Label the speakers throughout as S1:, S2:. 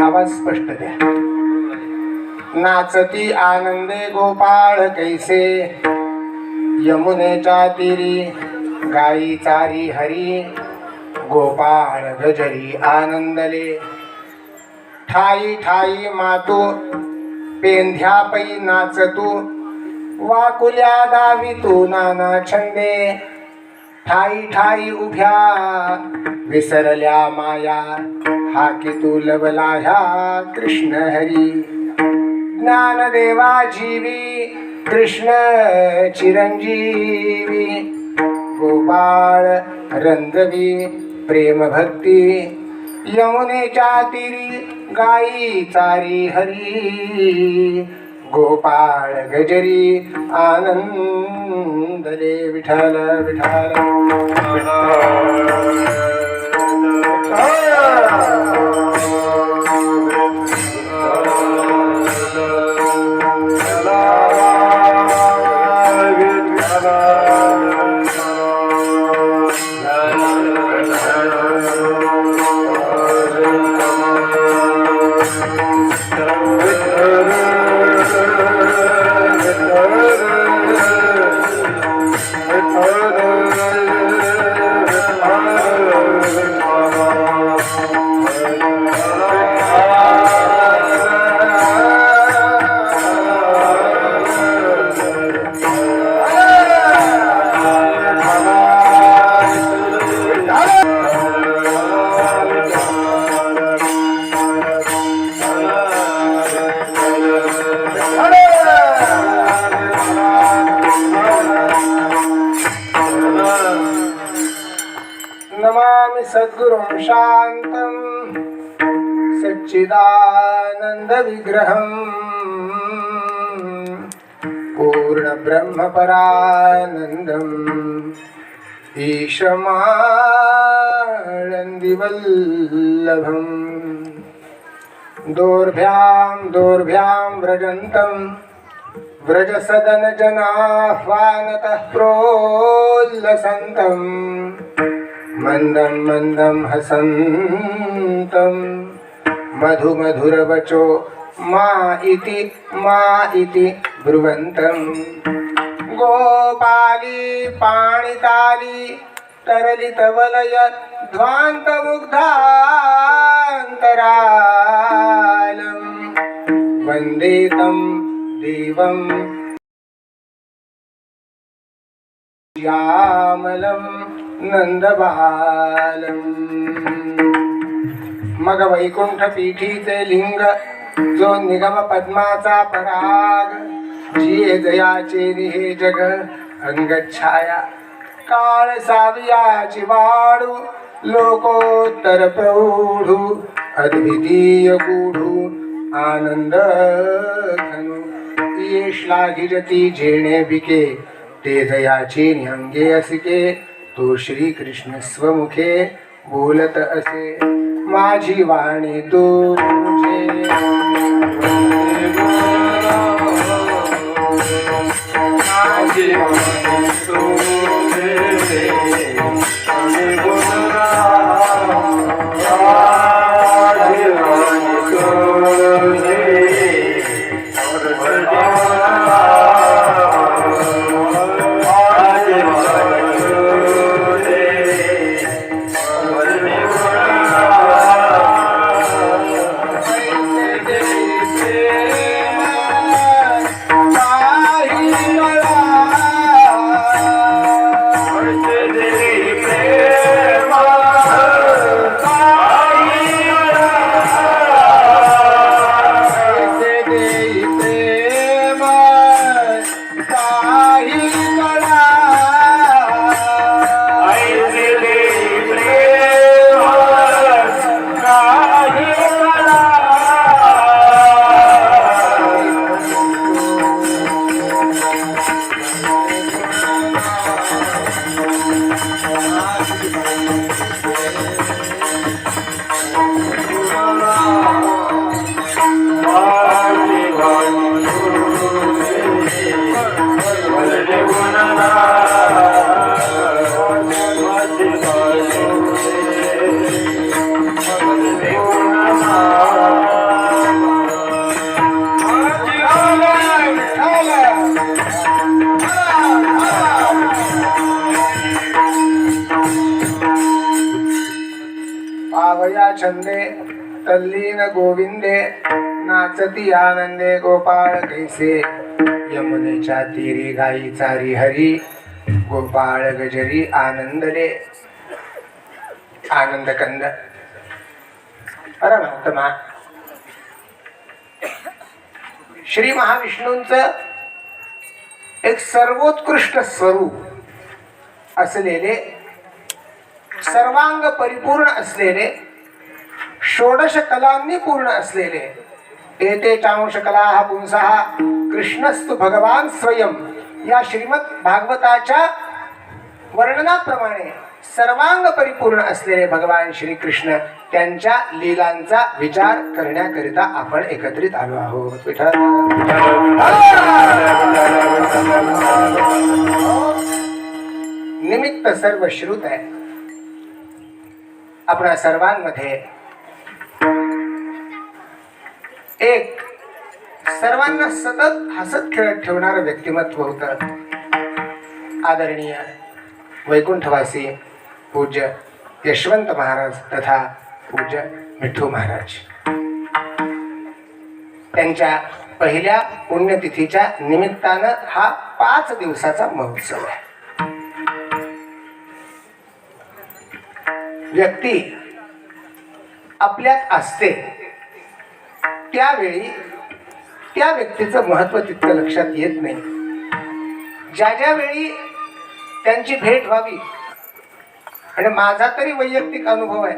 S1: आवाज स्पष्ट द्या. नाचती आनंदे गोपाळ कैसे? यमुनेच्या तिरी गाई चारी हरी गोपाळ गजरी आनंदले. ठाई ठाई मातू पेंध्या पै नाचतू वाकुल्या दावी तू नाना छंदे. ठाई ठाई उभ्या विसरल्या माया हा की तू लवला ह्या कृष्ण हरी. ज्ञानदेवा जीवी कृष्ण चिरंजीवी. गोपाळ रंगवी प्रेम भक्ती यमुनेच्या तिरी गाई चारी हरी. गोपाळ गजरी आनंदले विठाल विठाल नमामि सच्चिदानन्दविग्रहम्। पूर्णब्रह्मपरानन्दम्। ईशमाळन्दिवल्लभम् दोर्भ्यां दोर्भ्यां व्रजन्तं व्रजसदनजनाह्वानतः प्रोल्लसन्तम्। मन्दं मन्दं हसन्तं मधुमधुरवचो मा इति मा इति ब्रुवन्तम् गोपाली पाणिताली तरलितवलय ध्वान्तमुग्धान्तरालम् वन्दे तं देवम् श्यामलं नन्दबालम्। मग वैकुंठ पीठीचे लिंग जो निगम पद्माचा पराग. जिये जयाचे हे जग अंगच्छाया काळ सावियाची वाढू लोकोत्तर प्रौढू अद्वितीय गूढू आनंद घनु श्लाघिरती झेणे जेणे बिके ते दयाचे निहंगे असिके तो श्री कृष्ण स्वमुखे बोलत असे. माझी वाणी तुझे अवय छंदे तल्लीन गोविंदे नाचती आनंदे गोपाळ कैसे यमुनेच्या तीरी गाई चारी हरी गोपाळ गजरी आनंदले आनंद कंद परमात्मा श्री महाविष्णूंचं एक सर्वोत्कृष्ट स्वरूप असलेले सर्वांग परिपूर्ण असलेले षोडश कलांनी पूर्ण असलेले एते चांश कला हा पुंसा कृष्णस्तु भगवान स्वयं या श्रीमद भागवताच्या वर्णनाप्रमाणे सर्वांग परिपूर्ण असलेले भगवान श्रीकृष्ण त्यांच्या लीलांचा विचार करण्याकरिता आपण एकत्रित आलो आहोत. विठ्ठल. निमित्त सर्व श्रुत आहे. आपल्या सर्वांमध्ये. एक सर्वांना सतत हसत खेळत ठेवणारं व्यक्तिमत्व होतं. आदरणीय वैकुंठवासी पूज्य यशवंत महाराज तथा पूज्य मिठू महाराज. त्यांच्या पहिल्या पुण्यतिथीच्या निमित्तानं हा पाच दिवसाचा महोत्सव आहे. व्यक्ती आपल्यात असते त्यावेळी त्या व्यक्तीचं महत्त्व तितकं लक्षात येत नाही. ज्या ज्या वेळी त्यांची भेट व्हावी आणि माझा तरी वैयक्तिक अनुभव आहे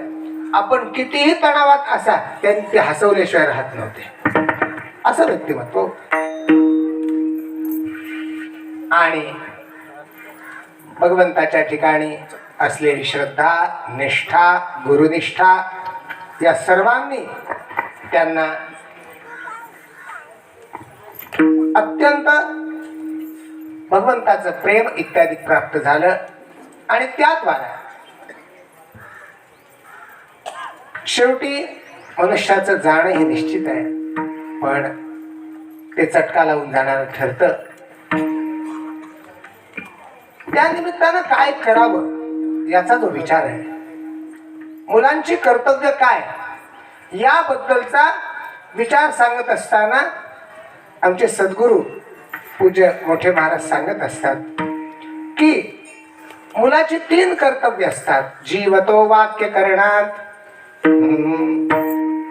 S1: आपण कितीही तणावात असा त्यांनी ते हसवल्याशिवाय राहत नव्हते. असं व्यक्तिमत्व आणि भगवंताच्या ठिकाणी असलेली श्रद्धा निष्ठा गुरुनिष्ठा या सर्वांनी त्यांना अत्यंत भगवंताचं प्रेम इत्यादी प्राप्त झालं. आणि त्याद्वारा शेवटी मनुष्याचं जाणं हे निश्चित आहे. पण ते चटका लावून जाणार ठरतं. त्या निमित्तानं काय करावं? याचा जो विचार आहे. मुलांची कर्तव्य काय? याबद्दलचा विचार सांगत असताना आमचे सद्गुरू पूज्य मोठे महाराज सांगत असतात की मुलाची तीन कर्तव्य असतात. जीवतो वाक्य करणात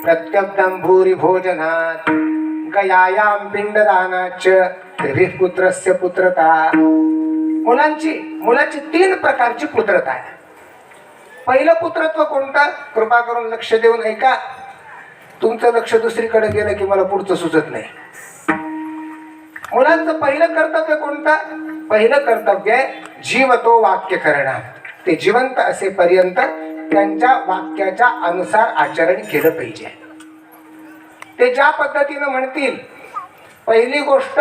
S1: प्रत्यब्दम भूरी भोजनात गयायाम पिंडदानाच पुत्रस्य पुत्रता मुलांची मुलाची तीन प्रकारची पुत्रता आहे. पहिलं पुत्रत्व कोणतं? कृपा करून लक्ष देऊन ऐका. तुमचं लक्ष दुसरीकडे गेलं की मला पुढचं सुचत नाही. मुलांचं पहिलं कर्तव्य कोणतं? पहिलं कर्तव्य आहे जीव तो वाक्य करणार ते जिवंत असेपर्यंत त्यांच्या वाक्याच्या अनुसार आचरण केलं पाहिजे. ते ज्या पद्धतीनं म्हणतील पहिली गोष्ट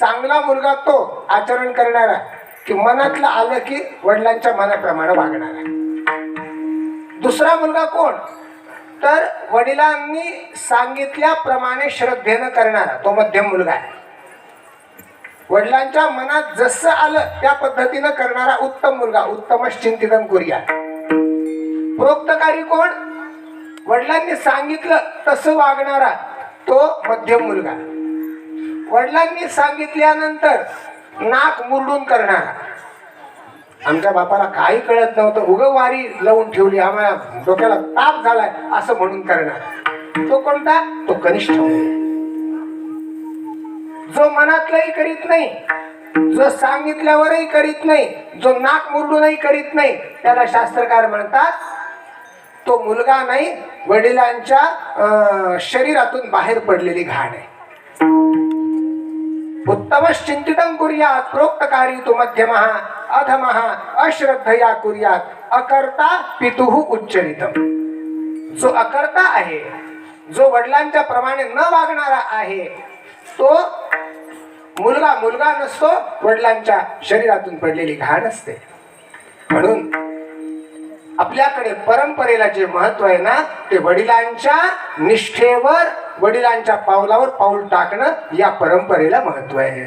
S1: चांगला मुलगा तो आचरण करणारा. की मनातलं आलं की वडिलांच्या मनाप्रमाणे वागणार दुसरा मुलगा कोण? तर वडिलांनी सांगितल्याप्रमाणे श्रद्धेनं करणारा तो मध्यम मुलगा आहे. वडिलांच्या मनात जसं आलं त्या पद्धतीनं करणारा उत्तम मुलगा उत्तमच चिंतितन करूया प्रोक्तकारी कोण? वडिलांनी सांगितलं तसं वागणारा तो मध्यम मुलगा वडिलांनी सांगितल्यानंतर नाक मुरडून करणार. आमच्या बापाला काही कळत नव्हतं. उगवारी लावून ठेवली. आम्हाला डोक्याला ताप झालाय असं म्हणून करणार. तो कोणता? तो कनिष्ठ जो मनातलंही करीत नाही जो सांगितल्यावरही करीत नाही जो नाक मुरडूनही करीत नाही त्याला शास्त्रकार म्हणतात तो मुलगा नाही वडिलांच्या अं, शरीरातून बाहेर पडलेली घाण आहे. उत्तमश्चिंतितं कुर्यात प्रोक्तकारी तु मध्यमः अधमः अश्रद्धया कुर्यात। अकर्ता पितुः उच्चरितम। जो अकर्ता आहे जो वडिलांच्या प्रमाणे न वागणारा आहे तो मुलगा मुलगा नसतो वडिलांच्या शरीरातून पडलेली घाण असते. म्हणून आपल्याकडे परंपरेला जे महत्त्व आहे ना ते वडिलांच्या निष्ठेवर वडिलांच्या पावलावर पाऊल टाकणं या परंपरेला महत्त्व आहे.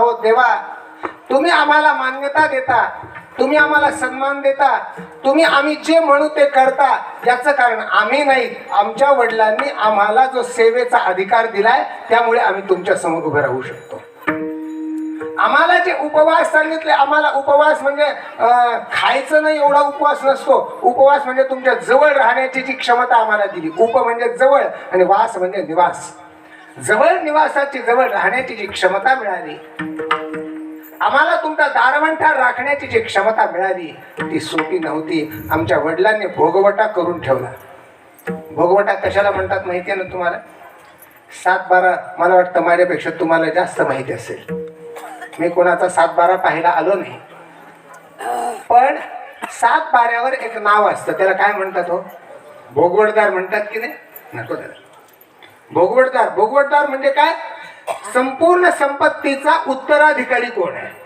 S1: आहोत देवा. तुम्ही आम्हाला मान्यता देता. तुम्ही आम्हाला सन्मान देता. तुम्ही आम्ही जे म्हणू ते करता. याचं कारण आम्ही नाही आमच्या वडिलांनी आम्हाला जो सेवेचा अधिकार दिलाय त्यामुळे आम्ही तुमच्यासमोर उभे राहू शकतो. आम्हाला जे उपवास सांगितले आम्हाला उपवास म्हणजे खायचं नाही एवढा उपवास नसतो. उपवास म्हणजे तुमच्या जवळ राहण्याची जी क्षमता आम्हाला दिली. उप म्हणजे जवळ आणि वास म्हणजे निवास. जवळ निवासाची जवळ राहण्याची जी क्षमता मिळाली आम्हाला तुमचा दारवंठा राखण्याची जी क्षमता मिळाली ती सोपी नव्हती. आमच्या वडिलांनी भोगवटा करून ठेवला. भोगवटा कशाला म्हणतात माहिती आहे ना तुम्हाला? सात बारा मला वाटतं माझ्यापेक्षा तुम्हाला जास्त माहिती असेल. मी कोणाचा सात बारा पाहायला आलो नाही. पण सात बाऱ्यावर एक नाव असतं. त्याला काय म्हणतात हो? भोगवटदार म्हणतात की नाही? नको त्याला. भोगवटदार. भोगवटदार म्हणजे काय? संपूर्ण संपत्तीचा उत्तराधिकारी कोण आहे?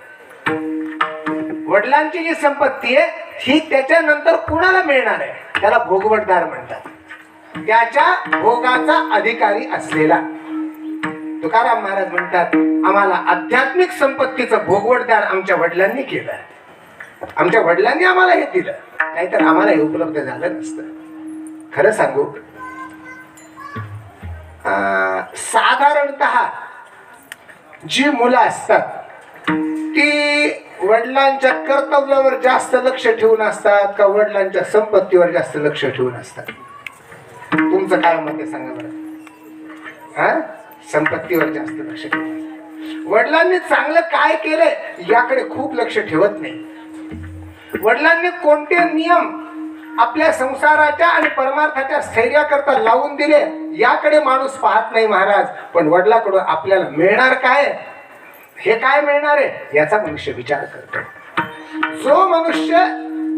S1: वडिलांची जी संपत्ती आहे ही त्याच्यानंतर कुणाला मिळणार आहे? त्याला भोगवटदार म्हणतात. त्याच्या भोगाचा अधिकारी असलेला. तुकाराम महाराज म्हणतात आम्हाला आध्यात्मिक संपत्तीचं भोगवटदार आमच्या वडिलांनी केलं आमच्या वडिलांनी आम्हाला हे दिलं. नाहीतर आम्हाला हे उपलब्ध झालं नसतं. खरं सांगू साधारणत जी मुलं असतात ती वडिलांच्या कर्तव्यावर जास्त लक्ष ठेवून असतात का वडिलांच्या संपत्तीवर जास्त लक्ष ठेवून असतात? तुमचं काय मत आहे सांगा बरं. हा? संपत्तीवर जास्त लक्ष ठेवून. वडिलांनी चांगलं काय केलंय याकडे खूप लक्ष ठेवत नाही. वडिलांनी कोणते नियम आपल्या संसाराच्या आणि परमार्थाच्या स्थैर्याकरता लावून दिले याकडे माणूस पाहत नाही महाराज. पण वडिलाकडून आपल्याला मिळणार काय? हे काय मिळणार आहे? याचा मनुष्य विचार करतो. जो मनुष्य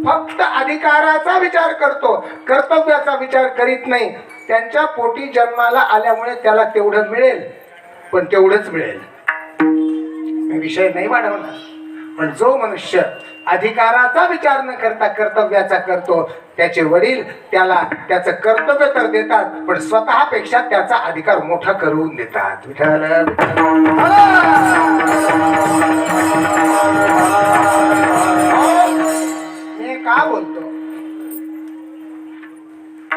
S1: फक्त अधिकाराचा विचार करतो कर्तव्याचा विचार करीत नाही त्यांच्या पोटी जन्माला आल्यामुळे त्याला तेवढं मिळेल पण तेवढंच मिळेल. विषय नाही वाढवणार. पण जो मनुष्य अधिकाराचा विचार न करता कर्तव्याचा करतो. त्याचे वडील त्याला त्याचं कर्तव्य तर देतात पण स्वतःपेक्षा त्याचा अधिकार मोठा करून देतात. विठ्ठल मी का बोलतो?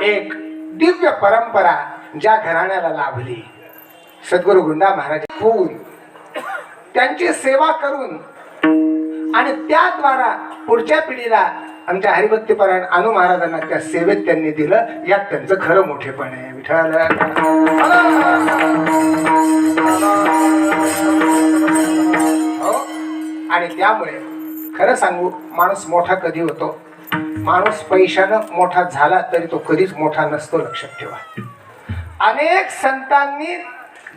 S1: एक दिव्य परंपरा ज्या घराण्याला लाभली. सद्गुरु गुंडा महाराज होऊन त्यांची सेवा करून आणि त्याद्वारा पुढच्या पिढीला आमच्या हरिभक्तीपरायण अनु महाराजांना त्या सेवेत त्यांनी दिलं. यात त्यांचं खरं मोठेपण आहे विठ्ठल. हो? आणि त्यामुळे खरं सांगू माणूस मोठा कधी होतो? माणूस पैशानं मोठा झाला तरी तो कधीच मोठा नसतो लक्षात ठेवा. अनेक संतांनी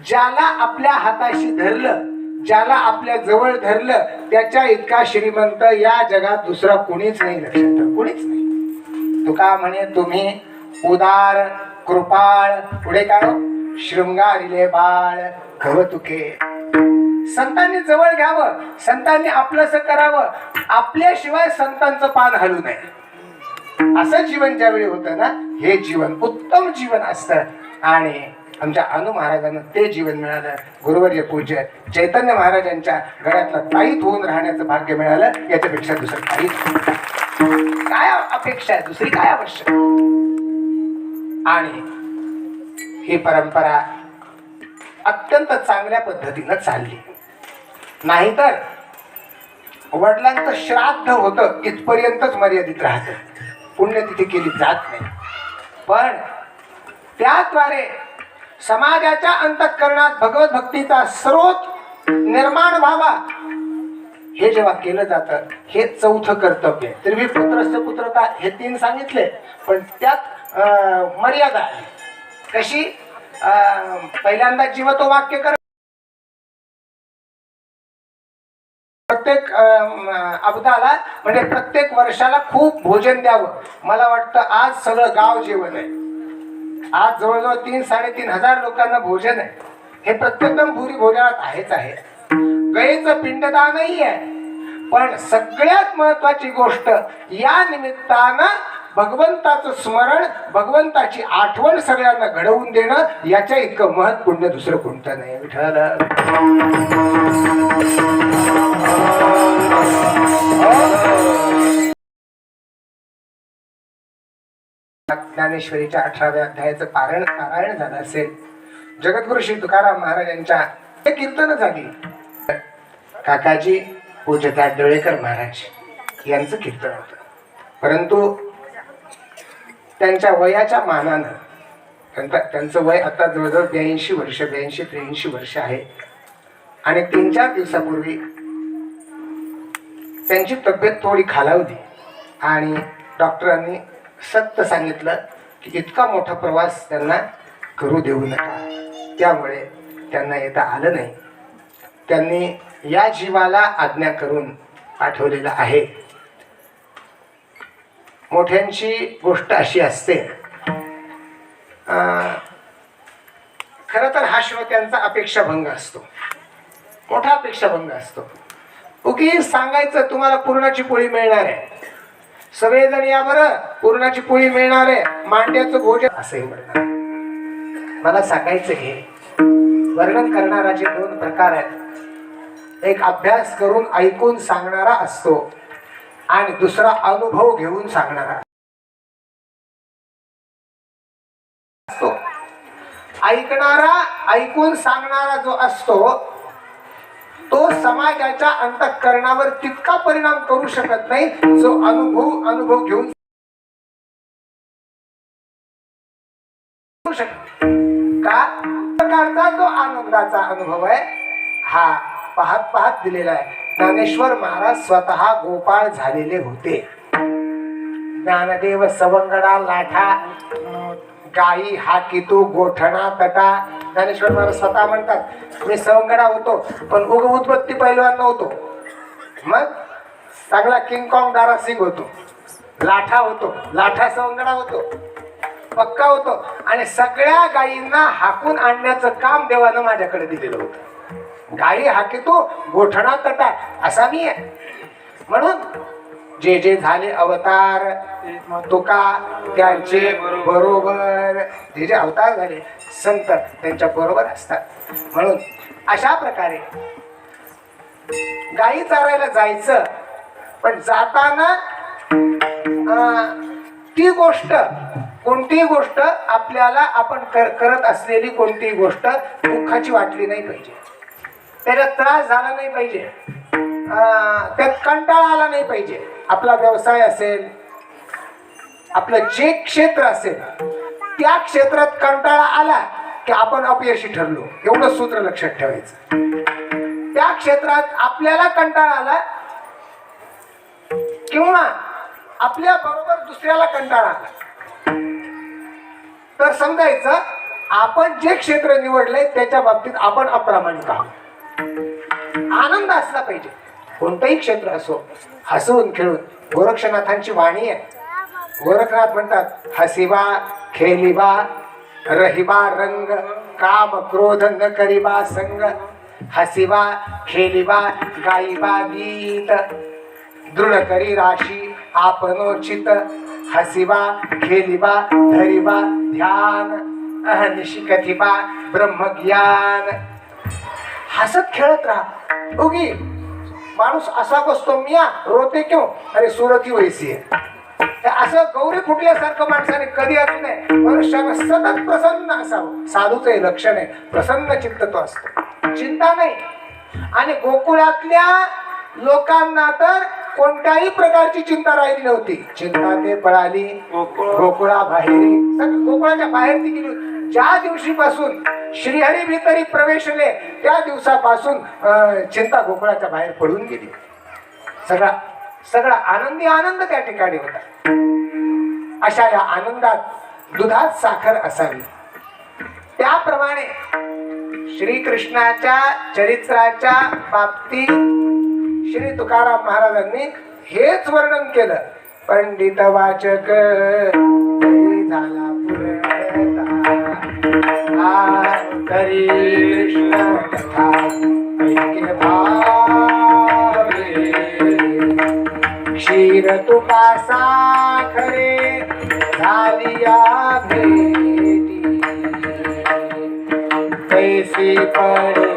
S1: ज्याला आपल्या हाताशी धरलं ज्याला आपल्या जवळ धरलं त्याच्या इतका श्रीमंत या जगात दुसरा कुणीच नाही लक्षात कुणीच नाही. तुका म्हणे तुम्ही उदार कृपाळ पुढे काय हो? शृंगारिले बाळ कवतुके संतांनी जवळ घ्यावं संतांनी आपलंसं करावं. आपल्याशिवाय संतांचं पान हलू नये. असं जीवन ज्यावेळी होतं ना हे जीवन उत्तम जीवन असतं. आणि आमच्या अनु महाराजांना ते जीवन मिळालं. गुरुवर्य पूज्य चैतन्य महाराजांच्या गळ्यातला ताईत होऊन राहण्याचं भाग्य मिळालं. याच्यापेक्षा दुसरं काहीच काय अपेक्षा आहे? दुसरी काय आवश्यक? आणि ही परंपरा अत्यंत चांगल्या पद्धतीनं चालली. नाहीतर वडिलांचं श्राद्ध होतं इथपर्यंतच मर्यादित राहतं. पुण्य तिथे केली जात नाही. पण त्याद्वारे समाजाच्या अंतःकरणात भगवत भक्तीचा स्रोत निर्माण व्हावा. हे जेव्हा केलं जातं हे चौथं कर्तव्य तर मी पुत्रस्थ पुत्रता हे तीन सांगितले पण त्यात अं, मर्यादा आहे. कशी? अं, पहिल्यांदा जीवतो वाक्य कर प्रत्येक अं, अब्दाला म्हणजे प्रत्येक वर्षाला खूप भोजन द्यावं. मला वाटतं आज सगळं गाव जेवण आहे. आज जवळजवळ तीन साडेतीन हजार लोकांना भोजन आहे. हे प्रत्येकदम भुरी भोजनात आहेच आहे. गाईचं पिंडदानही आहे पण सगळ्यात महत्वाची गोष्ट या निमित्तानं भगवंताचं स्मरण भगवंताची आठवण सगळ्यांना घडवून देणं याच्या इतकं महत्पुण्य दुसरं कोणतं नाही विठ्ठल. हो. ज्ञानेश्वरीच्या अठराव्या अध्यायाचं पारायण पारायण झालं असेल. जगद्गुरु श्री तुकाराम महाराजांच्या हे कीर्तन झाली. काकाजी पूजता डोळेकर महाराज यांचं कीर्तन होतं. परंतु त्यांच्या वयाच्या मानानं त्यांचा त्यांचं वय आता जवळजवळ ब्याऐंशी वर्ष ब्याऐंशी त्र्याऐंशी वर्ष आहे. आणि तीन चार दिवसापूर्वी त्यांची तब्येत थोडी खालावली. आणि डॉक्टरांनी सत्य सांगितलं की इतका मोठा प्रवास त्यांना करू देऊ नका. त्यामुळे त्यांना येता आलं नाही. त्यांनी या जीवाला आज्ञा करून पाठवलेलं आहे. मोठ्यांची गोष्ट अशी असते. अं, खरं तर हा श्रोत्यांचा अपेक्षाभंग असतो. मोठा अपेक्षाभंग असतो. उगी सांगायचं तुम्हाला पूर्णाची पोळी मिळणार आहे. सगळेजण या बरं. पुरणाची पोळी मिळणार. आहे मांड्याचं भोजन. असंही म्हणणार मला सांगायचं हे वर्णन करणाराचे दोन प्रकार आहेत एक अभ्यास करून ऐकून सांगणारा असतो आणि दुसरा अनुभव घेऊन सांगणारा असतो. ऐकणारा ऐकून सांगणारा जो असतो तो समाजाच्या अंतःकरणावर तितका परिणाम करू शकत नाही जो अनुभव अनुभव घेऊन का? प्रकारचा जो आनंदाचा अनुभव आहे हा पाहत पाहत दिलेला आहे. ज्ञानेश्वर महाराज स्वतः गोपाळ झालेले होते. ज्ञानदेव सवंगडा लाठा गाई हाकी तू गोठणा तटा. ज्ञानेश्वर महाराज स्वतः म्हणतात मी सवंगडा होतो पण उग उत्पत्ती पैलवान नव्हतो. मग चांगला किंगकॉंग दारासिंग होतो. लाठा होतो. लाठा सवंगडा होतो. पक्का होतो. आणि सगळ्या गायींना हाकून आणण्याचं काम देवानं माझ्याकडे दिलेलं होतं. गायी तू गोठणा तटा असा मी आहे. म्हणून जे जे झाले अवतार तुका त्यांचे बरोबर जे जे अवतार झाले संत त्यांच्या बरोबर असतात. म्हणून अशा प्रकारे गाई चारायला जायचं पण जाताना ती गोष्ट कोणतीही गोष्ट आपल्याला आपण कर, करत असलेली कोणतीही गोष्ट दुःखाची वाटली नाही पाहिजे. त्याला त्रास झाला नाही पाहिजे. त्यात कंटाळा आला नाही पाहिजे. आपला व्यवसाय असेल आपलं जे क्षेत्र असेल त्या क्षेत्रात कंटाळा आला की आपण अपयशी ठरलो. एवढं सूत्र लक्षात ठेवायचं. त्या क्षेत्रात आपल्याला कंटाळा आला किंवा आपल्या बरोबर दुसऱ्याला कंटाळा आला. तर समजायचं आपण जे क्षेत्र निवडलंय त्याच्या बाबतीत आपण अप्रामाणिक आहोत. आनंद असला पाहिजे. कोणतंही क्षेत्र असो हसवून खेळून. गोरक्षनाथांची वाणी आहे. गोरखनाथ म्हणतात हसिबा खेलिबा रहिबा रंग काम क्रोध न करिबा संग. हसिबा खेलिबा गाईबा गीत. दृढ करी राशी आपनोचित. हसिबा खेलिबा धरिबा ध्यान. अहनिशी कथिबा ब्रह्मज्ञान. हसत खेळत राहा. उगी माणूस असा बसतो मिया रोते क्यों? अरे सुरती वैसी आहे. हे असं गौरी फुटल्यासारखं माणसाने कधी असू नये. मनुष्यानं सतत प्रसन्न असावं. साधूचं हे लक्षण आहे. प्रसन्न चित्त तो असतो. चिंता नाही. आणि गोकुळातल्या लोकांना तर कोणत्याही प्रकारची चिंता राहिली नव्हती. चिंता ते पळाली. गोकुळा. बाहेरी गोकुळाच्या बाहेर ती गेली ज्या दिवशीपासून श्रीहरी भितरी प्रवेशले त्या दिवसापासून चिंता गोकुळाच्या बाहेर पडून गेली. सगळा सगळा आनंदी आनंद त्या ठिकाणी होता. अशा या आनंदात दुधात साखर असावी. त्याप्रमाणे श्रीकृष्णाच्या चरित्राच्या बाबतीत श्री तुकाराम महाराजांनी हेच वर्णन केलं. पंडित वाचक झाला पुरता, क्षीर तुका साखरे झालिया भेटी पैसे पडे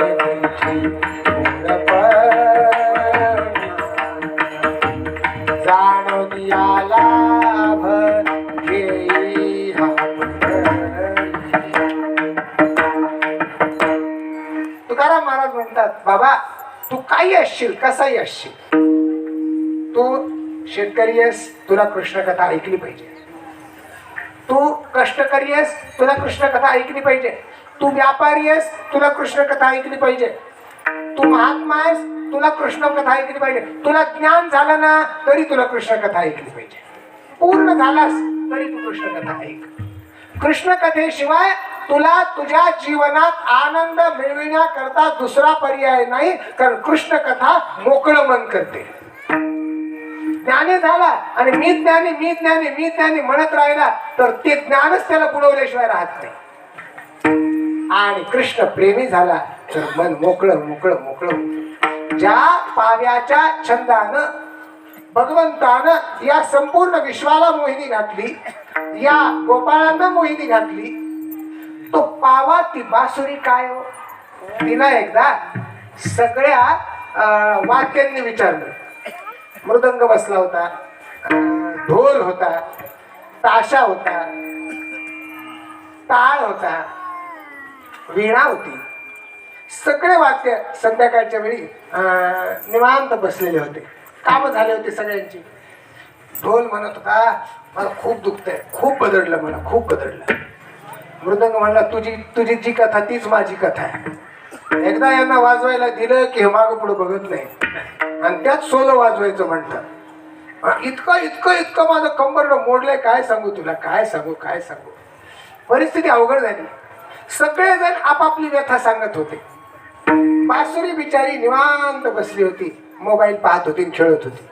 S1: बाबा तू काही असशील कसाही असशील तू शेतकरी आहेस तुला कृष्ण कथा ऐकली पाहिजे. तू कष्टकरी आहेस तुला कृष्ण कथा ऐकली पाहिजे. तू व्यापारी आहेस तुला कृष्ण कथा ऐकली पाहिजे. तू महात्मा आहेस तुला कृष्ण कथा ऐकली पाहिजे. तुला ज्ञान झालं ना तरी तुला कृष्ण कथा ऐकली पाहिजे. पूर्ण झालास तरी तू कृष्ण कथा ऐक. कृष्ण कथेशिवाय तुला तुझ्या जीवनात आनंद मिळविण्याकरता दुसरा पर्याय नाही कारण कृष्ण कथा मोकळं मन करते. ज्ञानी झाला आणि मी ज्ञानी मी ज्ञानी मी ज्ञानी म्हणत राहिला तर ते ज्ञानच त्याला बुडवल्याशिवाय राहत नाही. आणि कृष्ण प्रेमी झाला तर मन मोकळं मोकळं मोकळं ज्या पाव्याच्या छंदानं भगवंतानं या संपूर्ण विश्वाला मोहिनी घातली या गोपाळांना मोहिनी घातली तो पावा ती बासुरी काय हो? तिला एकदा सगळ्या वाक्यांनी विचारलं. मृदंग बसला होता ढोल होता ताशा होता टाळ होता वीणा होती. सगळे वाक्य संध्याकाळच्या वेळी अं, निवांत बसलेले होते. काम झाले होते सगळ्यांची. ढोल म्हणत होता मला खूप दुखतंय खूप बदडलं मला खूप बदडलं. मृदंग म्हणला तुझी तुझी जी कथा तीच माझी कथा आहे. एकदा यांना वाजवायला दिलं की हे माग पुढे बघत नाही. आणि त्यात सोलं वाजवायचं म्हणतात. इतकं इतकं इतकं माझं कंबर मोडलंय काय सांगू तुला काय सांगू काय सांगू? परिस्थिती अवघड झाली. सगळेजण आपापली व्यथा सांगत होते. बासुरी बिचारी निवांत बसली होती. मोबाईल पाहत होती खेळत होती.